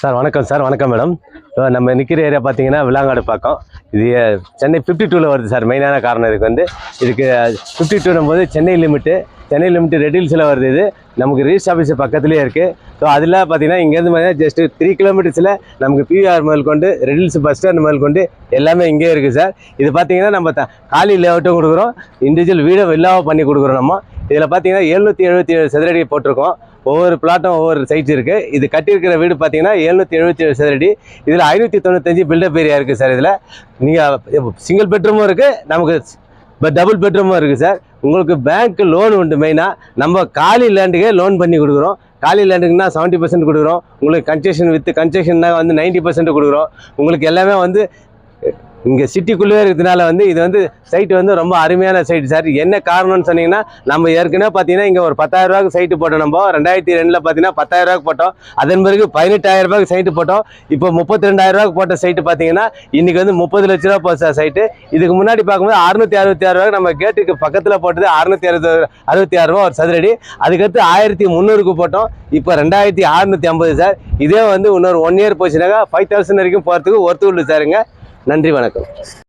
Sir வணக்கம் sir வணக்கம் madam. இப்போ நம்ம நிற்கிற ஏரியா பார்த்தீங்கன்னா விலாங்காடு பக்கம். இது சென்னை ஃபிஃப்டி டூவில் வருது சார் மெயினான காரணம் இதுக்கு வந்து. இதுக்கு ஃபிஃப்டி டூனும் போது சென்னை லிமிட்டு சென்னை லிமிட்டு ரெடில்ஸில் வருது இது. நமக்கு ரீச் ஆஃபீஸ் பக்கத்துலேயே இருக்குது ஸோ அதில் பார்த்தீங்கன்னா இங்கேருந்து பார்த்தீங்கன்னா ஜஸ்ட் த்ரீ கிலோமீட்டர்ஸில் நமக்கு பிவிஆர் முதல் கொண்டு ரெடில்ஸ் பஸ் ஸ்டாண்ட் முதல் கொண்டு எல்லாமே இங்கே இருக்குது சார். இது பார்த்தீங்கன்னா நம்ம த காலி லேஅவுட்டும் கொடுக்குறோம். இண்டிவிஜுவல் வீடும் வில்லாவாக பண்ணி கொடுக்குறோம் நம்ம. இதில் பார்த்தீங்கன்னா எழுநூற்றி எழுபத்தி ஏழு சதுரடி போட்டிருக்கோம். ஒவ்வொரு பிளாட்டும் ஒவ்வொரு சைஸ் இருக்குது இது கட்டியிருக்கிற வீடு பார்த்தீங்கன்னா எழுநூற்றி எழுபத்தி ஏழு சதுரடி. இதில் ஐநூற்றி தொண்ணூத்தஞ்சு பில்டப் ஏரியா இருக்குது சார் இதில். நீங்கள் சிங்கிள் பெட்ரூமும் இருக்குது நமக்கு இப்போ டபுள் பெட்ரூமும் இருக்குது சார் உங்களுக்கு பேங்க்கு லோன் உண்டு மெயினாக நம்ம காலி லேண்டுக்கே லோன் பண்ணி கொடுக்குறோம். காலி லேண்டுக்குன்னா செவன்ட்டி பர்சன்ட் கொடுக்குறோம். உங்களுக்கு கன்செஷன் வித் கன்செஷன்னா வந்து நைன்ட்டி பர்சன்ட் கொடுக்குறோம். உங்களுக்கு எல்லாமே வந்து இங்கே சிட்டிக்குள்ளே இருக்கிறதுனால வந்து இது வந்து சைட்டு வந்து ரொம்ப அருமையான சைட்டு சார் என்ன காரணம்னு சொன்னீங்கன்னா நம்ம ஏற்கனவே பார்த்தீங்கன்னா இங்கே ஒரு பத்தாயிரம் ரூபாய்க்கு சைட்டு போட்டோம். நம்ம ரெண்டாயிரத்தி ரெண்டில் பார்த்தீங்கன்னா பத்தாயிரம் ரூபாய்க்கு போட்டோம். அதன் பிறகு பதினெட்டாயிரம் ரூபாய்க்கு சைட்டு போட்டோம். இப்போ முப்பத்தி ரெண்டாயிரம் ரூபாய்க்கு போட்ட சைட்டு பார்த்தீங்கன்னா இன்னைக்கு வந்து முப்பது லட்ச ரூபா போச்சு சார் சைட்டு இதுக்கு முன்னாடி பார்க்கும்போது அறுநூத்தி அறுபத்தி ஆறு ரூபாய்க்கு நம்ம கேட்டுக்கு பக்கத்தில் போட்டது அறுநூத்தி அறுபது அறுபத்தி ஆறு ரூபா ஒரு சதுரடி. அதுக்கடுத்து ஆயிரத்தி முந்நூறுக்கு போட்டோம். இப்போ ரெண்டாயிரத்தி அறுநூத்தி ஐம்பது சார் இதே வந்து இன்னொரு ஒன் இயர் போச்சுனாக்கா ஃபைவ் தௌசண்ட் வரைக்கும் போகிறதுக்கு ஒர்த்து உள்ள சாருங்க நன்றி வணக்கம்.